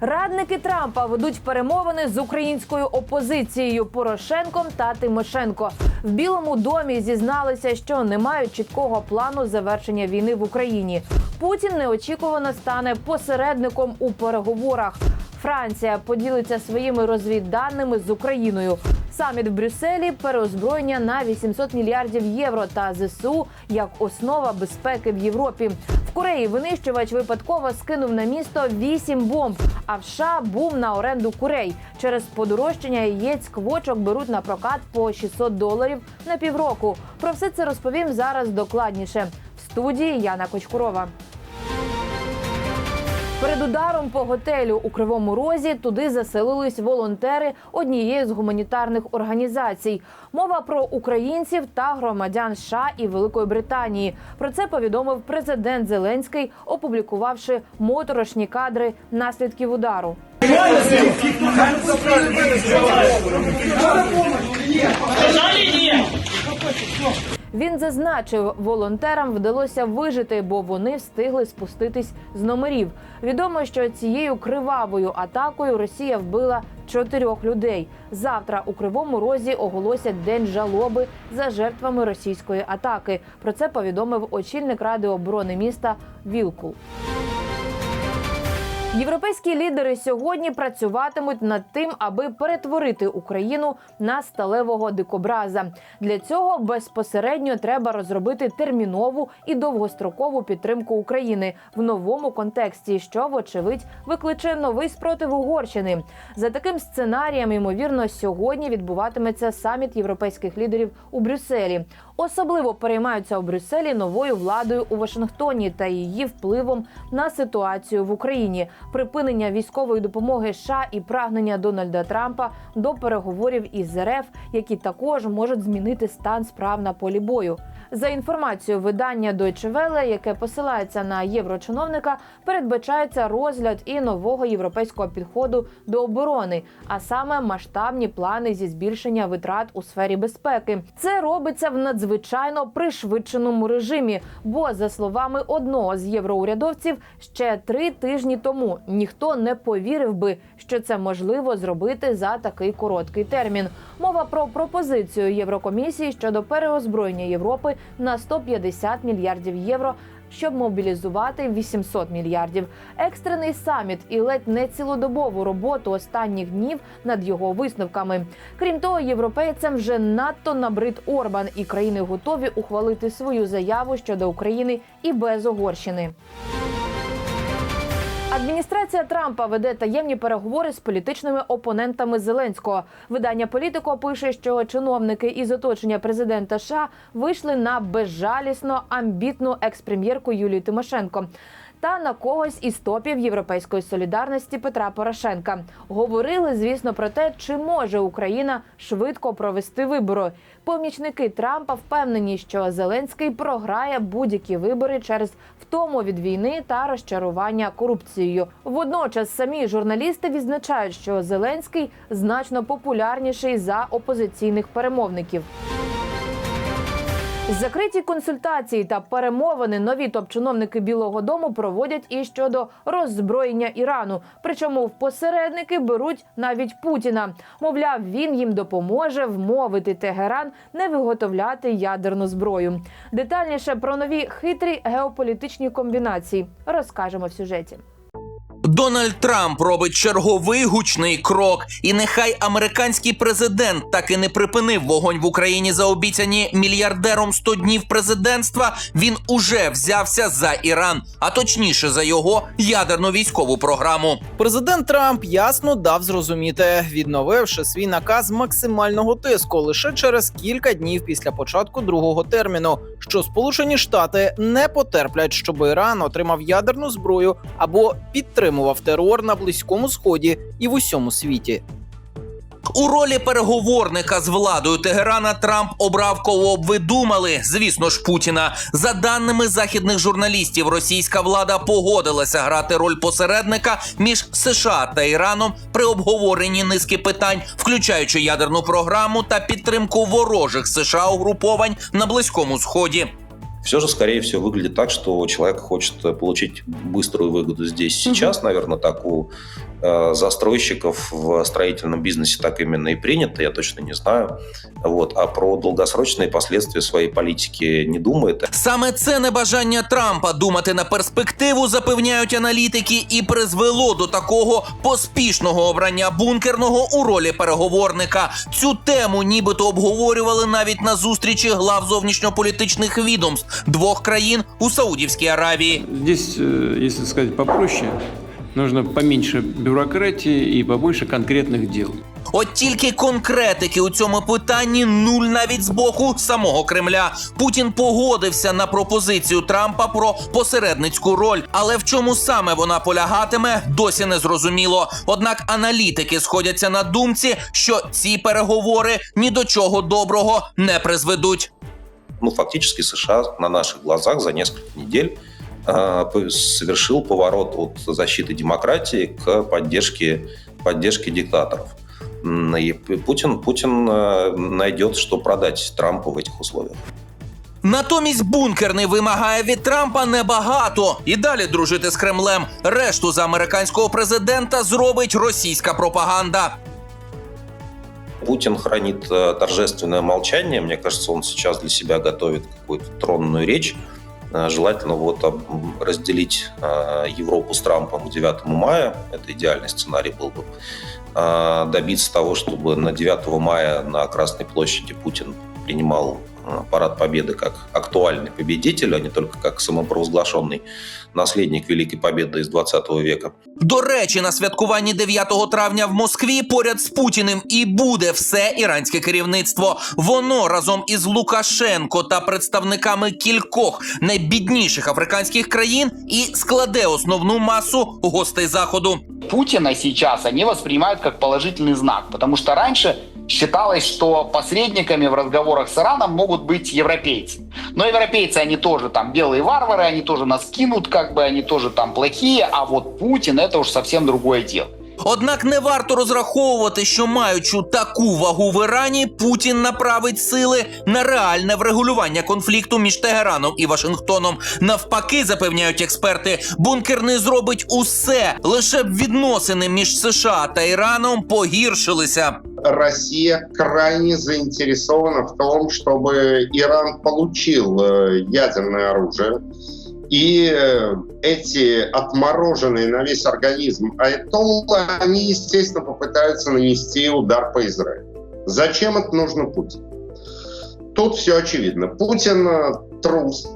Радники Трампа ведуть перемовини з українською опозицією Порошенком та Тимошенко. В Білому домі зізналися, що не мають чіткого плану завершення війни в Україні. Путін неочікувано стане посередником у переговорах. Франція поділиться своїми розвідданими з Україною. Саміт в Брюсселі переозброєння на 800 мільярдів євро та ЗСУ як основа безпеки в Європі. В Кореї винищувач випадково скинув на місто 8 бомб. А в США бум на оренду курей. Через подорожчання яєць квочок беруть на прокат по 600 доларів на півроку. Про все це розповім зараз докладніше. В студії Яна Кочкурова. Перед ударом по готелю у Кривому Розі туди заселились волонтери однієї з гуманітарних організацій. Мова про українців та громадян США і Великої Британії. Про це повідомив президент Зеленський, опублікувавши моторошні кадри наслідків удару. Він зазначив, волонтерам вдалося вижити, бо вони встигли спуститись з номерів. Відомо, що цією кривавою атакою Росія вбила чотирьох людей. Завтра у кривому розі оголосять день жалоби за жертвами російської атаки. Про це повідомив очільник ради оборони міста Вілкул. Європейські лідери сьогодні працюватимуть над тим, аби перетворити Україну на сталевого дикобраза. Для цього безпосередньо треба розробити термінову і довгострокову підтримку України в новому контексті, що вочевидь викличе новий спротив Угорщини. За таким сценарієм, ймовірно, сьогодні відбуватиметься саміт європейських лідерів у Брюсселі. Особливо переймаються у Брюсселі новою владою у Вашингтоні та її впливом на ситуацію в Україні, припинення військової допомоги США і прагнення Дональда Трампа до переговорів із РФ, які також можуть змінити стан справ на полі бою. За інформацією видання Deutsche Welle, яке посилається на єврочиновника, передбачається розгляд і нового європейського підходу до оборони, а саме масштабні плани зі збільшення витрат у сфері безпеки. Це робиться в надзвичайно пришвидшеному режимі. Бо, за словами одного з євроурядовців, ще три тижні тому ніхто не повірив би, що це можливо зробити за такий короткий термін. Мова про пропозицію Єврокомісії щодо переозброєння Європи на 150 мільярдів євро. Щоб мобілізувати 800 мільярдів, екстрений саміт і ледь не цілодобову роботу останніх днів над його висновками. Крім того, європейцям вже надто набрид Орбан, і країни готові ухвалити свою заяву щодо України і без Угорщини. Адміністрація Трампа веде таємні переговори з політичними опонентами Зеленського. Видання Політико пише, що чиновники із оточення президента США вийшли на безжалісно амбітну експрем'єрку Юлію Тимошенко. Та на когось із топів європейської солідарності Петра Порошенка говорили, звісно, про те, чи може Україна швидко провести вибори. Помічники Трампа впевнені, що Зеленський програє будь-які вибори через втому від війни та розчарування корупцією. Водночас самі журналісти відзначають, що Зеленський значно популярніший за опозиційних перемовників. Закриті консультації та перемовини нові топ-чиновники Білого Дому проводять і щодо роззброєння Ірану. Причому в посередники беруть навіть Путіна. Мовляв, він їм допоможе вмовити Тегеран не виготовляти ядерну зброю. Детальніше про нові хитрі геополітичні комбінації розкажемо в сюжеті. Дональд Трамп робить черговий гучний крок, і нехай американський президент так і не припинив вогонь в Україні за обіцяні мільярдером 100 днів президентства. Він уже взявся за Іран, а точніше за його ядерну військову програму. Президент Трамп ясно дав зрозуміти, відновивши свій наказ максимального тиску лише через кілька днів після початку другого терміну, що Сполучені Штати не потерплять, щоб Іран отримав ядерну зброю або підтримував терор на близькому сході і в усьому світі. У ролі переговорника з владою Тегерана Трамп обрав кого б ви думали, звісно ж, Путіна. За даними західних журналістів, російська влада погодилася грати роль посередника між США та Іраном при обговоренні низки питань, включаючи ядерну програму та підтримку ворожих США угруповань на близькому сході все же, скорее всего, выглядит так, что человек хочет э, получить быструю выгоду здесь сейчас, наверное, так у э, застройщиков в строительном бизнесе так именно и принято, я точно не знаю. Вот. А про долгосрочные последствия своей политики не думает. Саме це небажання Трампа думати на перспективу, запевняють аналітики, і призвело до такого поспішного обрання бункерного у ролі переговорника. Цю тему нібито обговорювали навіть на зустрічі глав зовнішньополітичних відомств двох країн у Саудівській Аравії. Здесь, э, если сказать попроще, нужно поменьше бюрократии и побольше конкретных дел. От тільки конкретики у цьому питанні нуль навіть з боку самого Кремля. Путін погодився на пропозицію Трампа про посередницьку роль, але в чому саме вона полягатиме, досі не зрозуміло. Однак аналітики сходяться на думці, що ці переговори ні до чого доброго не призведуть Ну, фактически США на наших глазах за несколько недель э, по- совершил поворот от защиты демократии к поддержке, поддержке диктаторов. М, И П- Путин, Путин э, найдет, что продать Трампу в этих условиях. Натомість бункерний вимагає від Трампа небагато і далі дружити з Кремлем. Решту за американського президента зробить російська пропаганда. Путин хранит э, торжественное молчание. Мне кажется, он сейчас для себя готовит какую-то тронную речь. Э, Желательно вот разделить э, Европу с Трампом к 9 мая. Это идеальный сценарий был бы. Добиться того, чтобы на 9 мая на Красной площади Путин принимал парад Победы как актуальный победитель, а не только как самопровозглашенный наследник Великой Победы из 20 века. До речі, на святкуванні 9 травня в Москві поряд з Путіним і буде все іранське керівництво. Воно разом із Лукашенко та представниками кількох найбідніших африканських країн і складе основну масу гостей заходу. Путина сейчас они воспринимают как положительный знак, потому что раньше считалось, что посредниками в разговорах с Ираном могут быть европейцы. Но европейцы, они тоже там белые варвары, они тоже нас кинут, как бы они тоже там плохие, а вот Путин это уж совсем другое дело. Однак не варто розраховувати, що маючи таку вагу в Ірані, Путін направить сили на реальне врегулювання конфлікту між Тегераном і Вашингтоном. Навпаки, запевняють експерти, бункер не зробить усе, лише б відносини між США та Іраном погіршилися. Россия крайне заинтересована в том, чтобы Иран получил э, ядерное оружие. И э, эти отмороженные на весь организм айтоллы, они, естественно, попытаются нанести удар по Израилю. Зачем это нужно Путину? Тут все очевидно. Путин э, трус,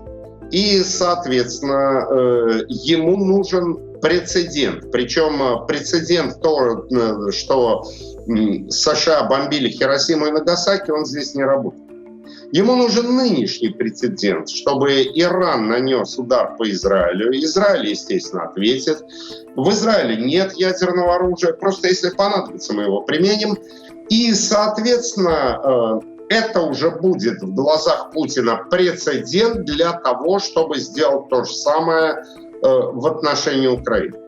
и, соответственно, э, ему нужен прецедент. Причем прецедент то, что США бомбили Хиросиму и Нагасаки, он здесь не работает. Ему нужен нынешний прецедент, чтобы Иран нанес удар по Израилю. Израиль, естественно, ответит. В Израиле нет ядерного оружия, просто если понадобится, мы его применим. И, соответственно, э, это уже будет в глазах Путина прецедент для того, чтобы сделать то же самое э, в отношении Украины.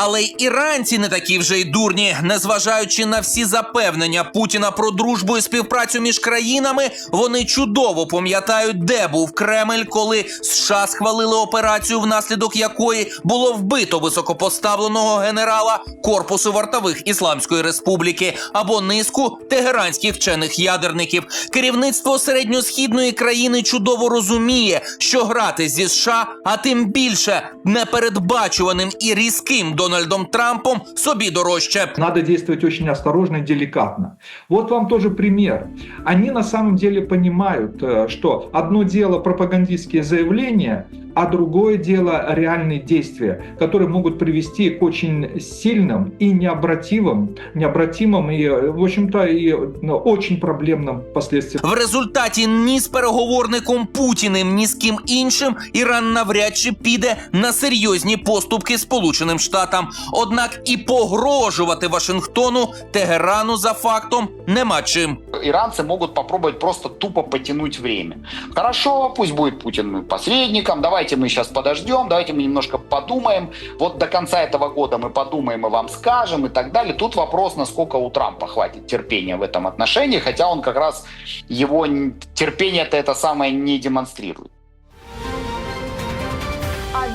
Але й іранці не такі вже й дурні, незважаючи на всі запевнення Путіна про дружбу і співпрацю між країнами, вони чудово пам'ятають, де був Кремль, коли США схвалили операцію, внаслідок якої було вбито високопоставленого генерала корпусу вартових Ісламської Республіки або низку тегеранських вчених ядерників. Керівництво середньосхідної країни чудово розуміє, що грати зі США, а тим більше непередбачуваним і різким Дональдом Трампом собі дорожче. Надо действовать очень осторожно и деликатно. Вот вам тоже пример. Они на самом деле понимают, э, что одно дело пропагандистские заявления, а другое дело реальные действия, которые могут привести к очень сильным и необратимым, необратимым и, э, в общем-то, и ну, очень проблемным последствиям. В результаті ні з переговорником Путіним, ні з ким іншим Іран навряд чи піде на серйозні поступки Сполученим Штатам. Однак і погрожувати Вашингтону Тегерану за фактом нема чим. Иранцы могут попробовать просто тупо потянуть время. Хорошо, пусть будет Путин посредником, давайте мы сейчас подождем, давайте мы немножко подумаем. Вот до конца этого года мы подумаем и вам скажем и так далее. Тут вопрос, насколько у Трампа хватит терпения в этом отношении, хотя он как раз его терпение-то это самое не демонстрирует.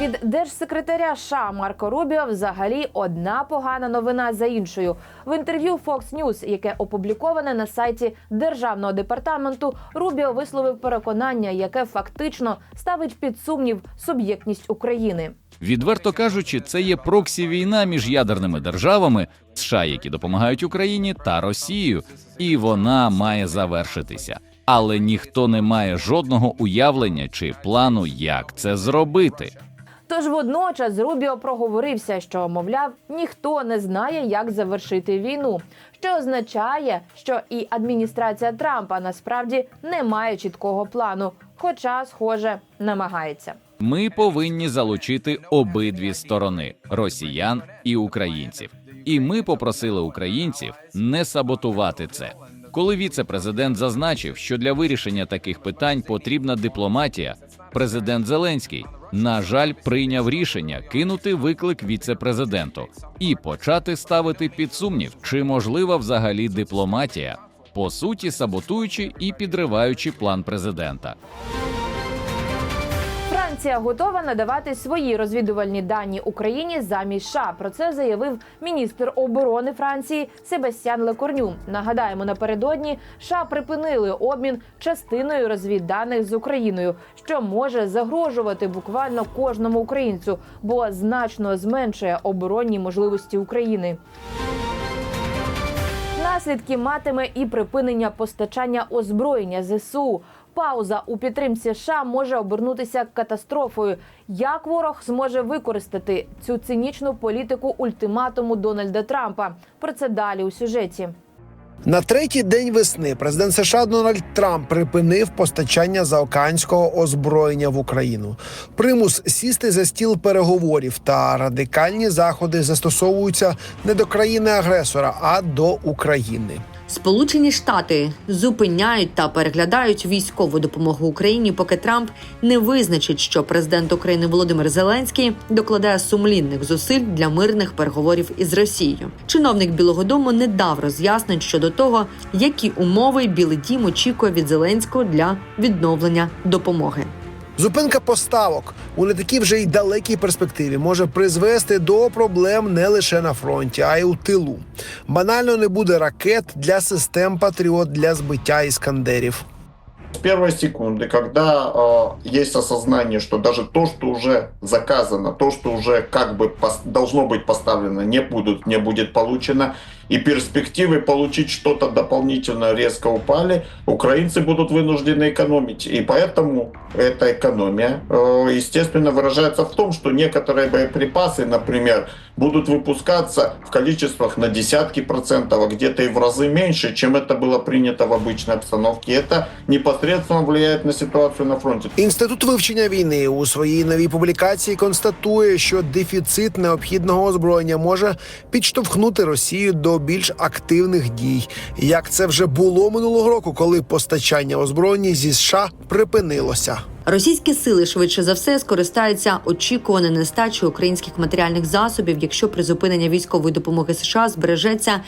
Від держсекретаря США Марко Рубіо взагалі одна погана новина за іншою. В інтерв'ю Fox News, яке опубліковане на сайті державного департаменту, Рубіо висловив переконання, яке фактично ставить під сумнів суб'єктність України. Відверто кажучи, це є проксі війна між ядерними державами США, які допомагають Україні та Росією, і вона має завершитися. Але ніхто не має жодного уявлення чи плану, як це зробити. Тож водночас Рубіо проговорився, що мовляв ніхто не знає, як завершити війну, що означає, що і адміністрація Трампа насправді не має чіткого плану, хоча, схоже, намагається. Ми повинні залучити обидві сторони росіян і українців. І ми попросили українців не саботувати це. Коли віце-президент зазначив, що для вирішення таких питань потрібна дипломатія, президент Зеленський, на жаль, прийняв рішення кинути виклик віце-президенту і почати ставити під сумнів, чи можлива взагалі дипломатія, по суті, саботуючи і підриваючи план президента. Франція готова надавати свої розвідувальні дані Україні замість США. Про це заявив міністр оборони Франції Себастьян Лекорню. Нагадаємо, напередодні США припинили обмін частиною розвідданих з Україною, що може загрожувати буквально кожному українцю, бо значно зменшує оборонні можливості України. Наслідки матиме і припинення постачання озброєння ЗСУ. Пауза у підтримці США може обернутися катастрофою. Як ворог зможе використати цю цинічну політику ультиматуму Дональда Трампа? Про це далі у сюжеті. На третій день весни президент США Дональд Трамп припинив постачання заокеанського озброєння в Україну. Примус сісти за стіл переговорів та радикальні заходи застосовуються не до країни-агресора, а до України. Сполучені Штати зупиняють та переглядають військову допомогу Україні, поки Трамп не визначить, що президент України Володимир Зеленський докладає сумлінних зусиль для мирних переговорів із Росією. Чиновник Білого Дому не дав роз'яснень щодо того, які умови Білий Дім очікує від Зеленського для відновлення допомоги. Зупинка поставок у не такій вже й далекій перспективі може призвести до проблем не лише на фронті, а й у тилу. Банально не буде ракет для систем Патріот для збиття іскандерів. С первой секунды, когда э, есть осознание, что даже то, что уже заказано, то, что уже как бы пос- должно быть поставлено, не будут, не будет получено, и перспективы получить что-то дополнительно резко упали, украинцы будут вынуждены экономить. И поэтому эта экономия, э, естественно, выражается в том, что некоторые боеприпасы, например, будут выпускаться в количествах на десятки процентов, а где-то и в разы меньше, чем это было принято в обычной обстановке. Это непосредственно влияет на ситуацию на фронте. Інститут вивчення війни у своїй новій публікації констатує, що дефіцит необхідного озброєння може підштовхнути Росію до більш активних дій, як це вже було минулого року, коли постачання озброєння зі США припинилося. Російські сили швидше за все скористаються очікуваною нестачею українських матеріальних засобів, якщо призупинення військової допомоги США збережеться.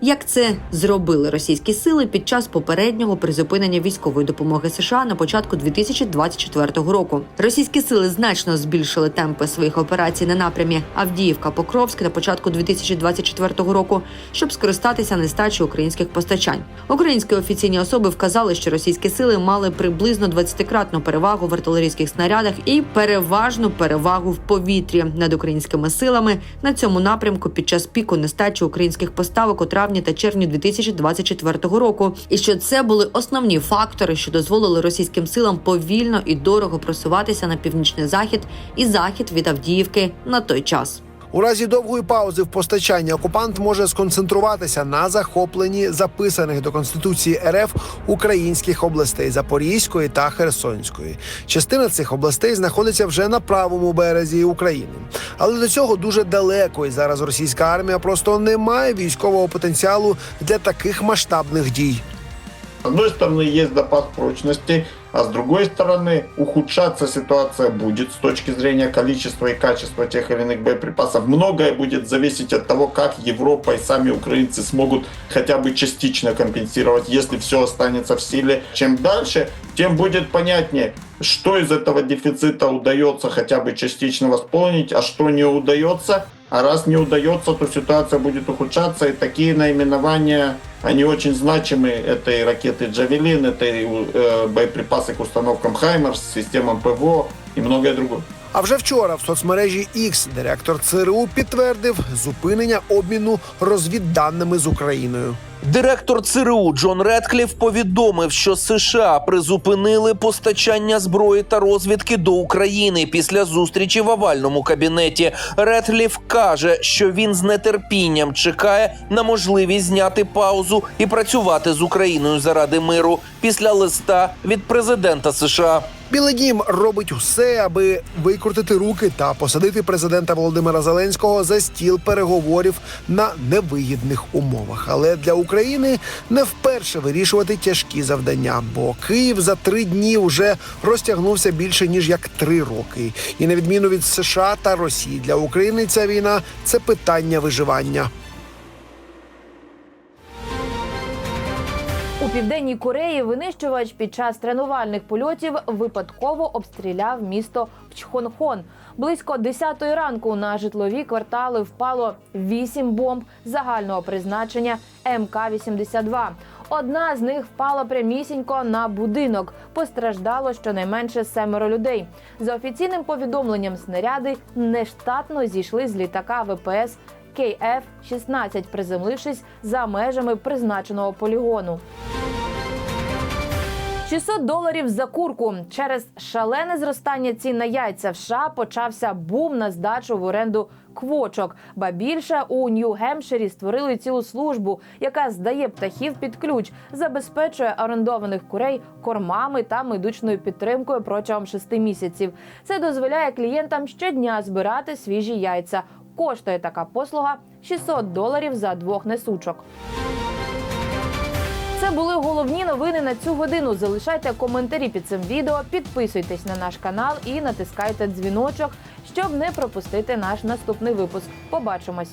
Як це зробили російські сили під час попереднього призупинення військової допомоги США на початку 2024 року? Російські сили значно збільшили темпи своїх операцій на напрямі Авдіївка-Покровськ на початку 2024 року, щоб скористатися нестачею українських постачань. Українські офіційні особи вказали, що російські сили мали приблизно 20-кратну перевагу в артилерійських снарядах і переважну перевагу в повітрі над українськими силами на цьому напрямку під час піку нестачі українських поставок травні та червні 2024 року, і що це були основні фактори, що дозволили російським силам повільно і дорого просуватися на північний захід і захід від Авдіївки на той час. У разі довгої паузи в постачанні окупант може сконцентруватися на захопленні записаних до конституції РФ українських областей Запорізької та Херсонської. Частина цих областей знаходиться вже на правому березі України, але до цього дуже далеко, і зараз російська армія просто не має військового потенціалу для таких масштабних дій. С одной стороны, есть запас прочности, а с другой стороны ухудшаться ситуация будет с точки зрения количества и качества тех или иных боеприпасов. Многое будет зависеть от того, как Европа и сами украинцы смогут хотя бы частично компенсировать, если все останется в силе. Чем дальше, тем будет понятнее, что из этого дефицита удается хотя бы частично восполнить, а что не удается. А раз не удается, то ситуация будет ухудшаться, и такие наименования, они очень значимы. Это и ракеты «Джавелин», это и э, боеприпасы к установкам «Хаймерс», системам ПВО и многое другое. А вже вчора в соцмережі X директор ЦРУ підтвердив зупинення обміну розвідданими з Україною. Директор ЦРУ Джон Редкліф повідомив, що США призупинили постачання зброї та розвідки до України після зустрічі в овальному кабінеті. Редкліф каже, що він з нетерпінням чекає на можливість зняти паузу і працювати з Україною заради миру після листа від президента США. Білий дім робить усе, аби викрутити руки та посадити президента Володимира Зеленського за стіл переговорів на невигідних умовах. Але для України не вперше вирішувати тяжкі завдання, бо Київ за три дні вже розтягнувся більше ніж як три роки. І на відміну від США та Росії для України ця війна це питання виживання. Південній Кореї винищувач під час тренувальних польотів випадково обстріляв місто Пчхонхон. Близько 10 ранку на житлові квартали впало 8 бомб загального призначення МК-82. Одна з них впала прямісінько на будинок. Постраждало щонайменше семеро людей. За офіційним повідомленням, снаряди нештатно зійшли з літака ВПС КФ-16, приземлившись за межами призначеного полігону. 600 доларів за курку через шалене зростання цін на яйця в США почався бум на здачу в оренду квочок. Ба більше у Нью-Гемпширі створили цілу службу, яка здає птахів під ключ, забезпечує орендованих курей кормами та медичною підтримкою протягом шести місяців. Це дозволяє клієнтам щодня збирати свіжі яйця. Коштує така послуга 600 доларів за двох несучок. Це були головні новини на цю годину. Залишайте коментарі під цим відео, підписуйтесь на наш канал і натискайте дзвіночок, щоб не пропустити наш наступний випуск. Побачимось.